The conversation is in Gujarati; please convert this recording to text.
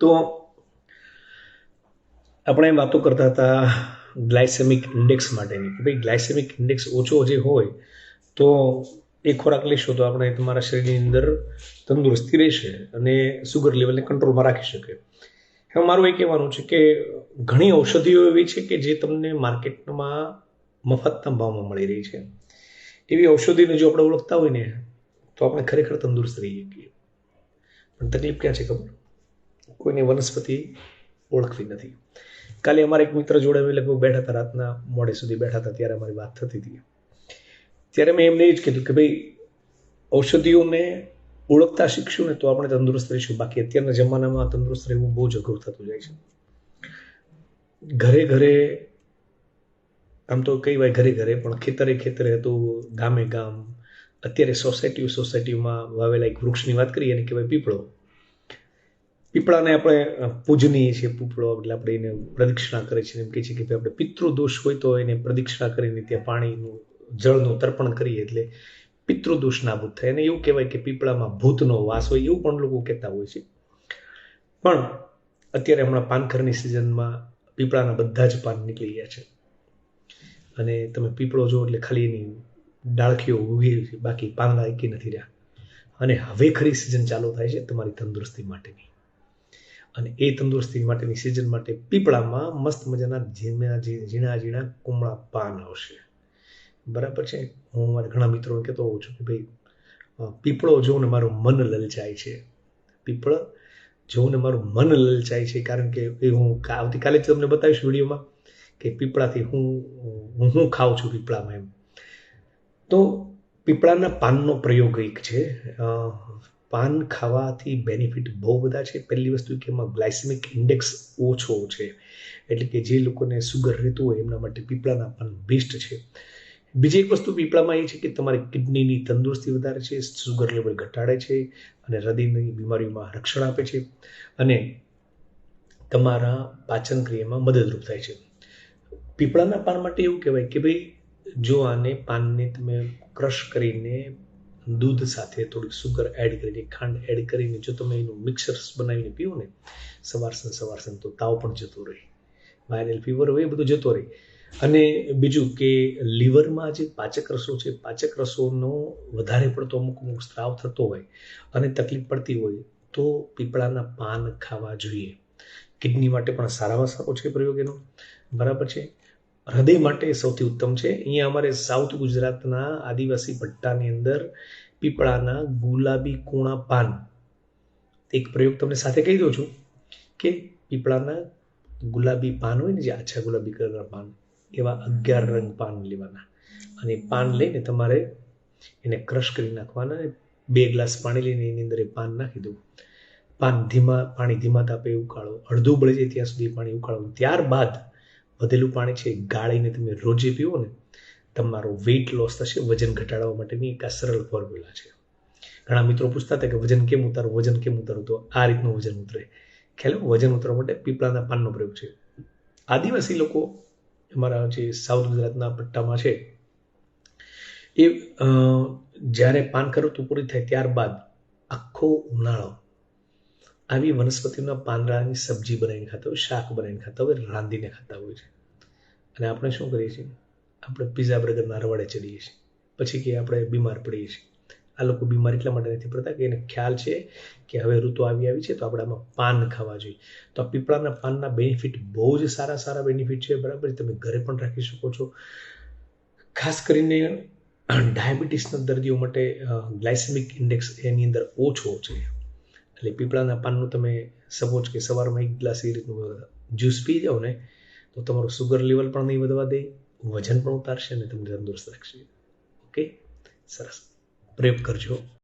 તો આપણે વાતો કરતા હતા ગ્લાયસેમિક ઇન્ડેક્સ માટેની કે ભાઈ ગ્લાયસેમિક ઇન્ડેક્સ ઓછો જે હોય તો એ ખોરાક લેશો તો આપણે તમારા શરીરની અંદર તંદુરસ્તી રહેશે અને સુગર લેવલને કંટ્રોલમાં રાખી શકે. હવે મારું એ કહેવાનું છે કે ઘણી ઔષધિઓ એવી છે કે જે તમને માર્કેટમાં મફતના ભાવમાં મળી રહી છે. એવી ઔષધિને જો આપણે ઓળખતા હોય ને તો આપણે ખરેખર તંદુરસ્ત રહીએ શકીએ પણ તકલીફ ક્યાં છે ખબર? કોઈને વનસ્પતિ ઓળખવી નથી. કાલે અમારા એક મિત્ર જોડે અમે લગભગ બેઠા હતા, રાતના મોડે સુધી બેઠા હતા, ત્યારે અમારી વાત થતી હતી. ત્યારે મેં એમને એ જ કીધું કે ભાઈ, ઔષધિઓને ઓળખતા શીખશું ને તો આપણે તંદુરસ્ત રહીશું, બાકી અત્યારના જમાનામાં તંદુરસ્ત રહેવું બહુ જ અઘરું થતું જાય છે. ઘરે ઘરે, આમ તો કઈ વાય ઘરે ઘરે, પણ ખેતરે ખેતરે હતું ગામે ગામ, અત્યારે સોસાયટીઓ સોસાયટીમાં વાવેલા એક વૃક્ષની વાત કરીએ, એને કહેવાય પીપળો. પીપળાને આપણે પૂજનીય છીએ પીપળો એટલે આપણે એને પ્રદક્ષિણા કરે છે એમ કહે છે કે ભાઈ આપણે પિતૃદોષ હોય તો એને પ્રદક્ષિણા કરીને ત્યાં પાણીનું, જળનું તર્પણ કરીએ એટલે પિતૃદોષ નાબૂદ થાય. અને એવું કહેવાય કે પીપળામાં ભૂતનો વાસ હોય એવું પણ લોકો કહેતા હોય છે. પણ અત્યારે હમણાં પાનખરની સિઝનમાં પીપળાના બધા જ પાન નીકળી ગયા છે. અને તમે પીપળો જો એટલે ખાલી એની ડાળખીઓ ઊભી છે, બાકી પાંદડા એકી નથી રહ્યા. અને હવે ખરી સિઝન ચાલુ થાય છે તમારી તંદુરસ્તી માટેની. અને એ તંદુરસ્તી માટેની સિઝન માટે પીપળામાં મસ્ત મજાના ઝીણા ઝીણા ઝીણા કુમળા પાન આવશે. બરાબર છે? હું મારા ઘણા મિત્રોને કહેતો હોઉં છું કે ભાઈ પીપળો જોઉં મારું મન લલચાય છે. પીપળ જોઉં મારું મન લલચાય છે, કારણ કે એ હું આવતીકાલે તમને બતાવીશ વિડીયોમાં કે પીપળાથી હું હું ખાઉં છું પીપળામાં એમ. તો પીપળાના પાનનો પ્રયોગ એક છે. પાન ખાવાથી બેનિફિટ બહુ બધા છે. પહેલી વસ્તુ કે એમાં ગ્લાયસેમિક ઇન્ડેક્સ ઓછો છે. એટલે કે જે લોકોને સુગર રહેતું હોય એમના માટે પીપળાના પાન બેસ્ટ છે. બીજી એક વસ્તુ પીપળામાં એ છે કે તમારી કિડનીની તંદુરસ્તી વધારે છે સુગર લેવલ ઘટાડે છે અને હૃદયની બીમારીઓમાં રક્ષણ આપે છે અને તમારા પાચન ક્રિયામાં મદદરૂપ થાય છે. પીપળાના પાન માટે એવું કહેવાય કે ભાઈ, જો આને પાનને તમે ક્રશ કરીને દૂધ સાથે થોડીક સુગર એડ કરીને, ખાંડ એડ કરીને જો તમે એનું મિક્સર્સ બનાવીને પીવો ને, સવાર સવારસન સવાર સાંજ તો તાવ પણ જતો રહે. વાયરલ ફીવર હોય એ બધું જતો રહે. અને બીજું કે લીવરમાં જે પાચક રસો છે, પાચક રસોનો વધારે પડતો અમુક અમુક સ્ત્રાવ થતો હોય અને તકલીફ પડતી હોય તો પીપળાના પાન ખાવા જોઈએ. કિડની માટે પણ સારામાં સારો છે પ્રયોગ એનો. બરાબર છે? હૃદય માટે સૌથી ઉત્તમ છે. અહીંયા અમારે સાઉથ ગુજરાતના આદિવાસી ભટ્ટાની અંદર પીપળાના ગુલાબી કૂણા પાન. એક પ્રયોગ તમને સાથે કહી દઉં છું કે પીપળાના ગુલાબી પાન હોય ને જે આછા ગુલાબી કલરના પાન, એવા અગિયાર રંગ પાન લેવાના. અને પાન લઈને તમારે એને ક્રશ કરી નાખવાના બે ગ્લાસ પાણી લઈને એની અંદર એ પાન નાખી દઉં પાન ધીમા, પાણી ધીમા તાપે ઉકાળો. અડધું બળી જાય ત્યાં સુધી પાણી ઉકાળો ત્યારબાદ વધેલું પાણી છે ગાળીને તમે રોજે પીવો ને, તમારો વેઇટ લોસ થશે, વજન ઘટાડવા માટેની એક આ સરળ ફોર્મ્યુલા છે. ઘણા મિત્રો પૂછતા હતા કે વજન કેમ ઉતારવું, વજન કેમ ઉતારવું? તો આ રીતનું વજન ઉતરે. ખ્યાલ વજન ઉતારવા માટે પીપળાના પાનનો પ્રયોગ છે. આદિવાસી લોકો અમારા જે સાઉથ ગુજરાતના પટ્ટામાં છે, એ જ્યારે પાન કરોતું પૂરી થાય ત્યારબાદ આખો ઉનાળો આવી વનસ્પતિના પાંદડાની સબ્જી બનાવીને ખાતા હોય, શાક બનાવીને ખાતા હોય, રાંધીને ખાતા હોય છે. અને આપણે શું કરીએ છીએ? આપણે પીઝા બર્ગરના રવાડે ચડીએ છીએ. પછી કે આપણે બીમાર પડીએ છીએ. આ લોકો બીમાર એટલા માટે નથી પડતા કે એને ખ્યાલ છે કે હવે ઋતુ આવી આવી છે તો આપણે આમાં પાન ખાવા જોઈએ. તો આ પીપળાના પાનના બેનિફિટ બહુ જ સારા સારા બેનિફિટ છે, બરાબર? તમે ઘરે પણ રાખી શકો છો. ખાસ કરીને ડાયાબિટીસના દર્દીઓ માટે ગ્લાયસેમિક ઇન્ડેક્સ એની અંદર ઓછો છે. એટલે પીપળાના પાનનું તમે સપોઝ કે સવારમાં એક ગ્લાસ એ રીતનું જ્યુસ પી જાઓ ને, તો તમારું સુગર લેવલ પણ નહીં વધવા દે, વજન પણ ઉતારશે અને તમને તંદુરસ્ત રાખશે. ઓકે? સરસ. પ્રયોગ કરજો.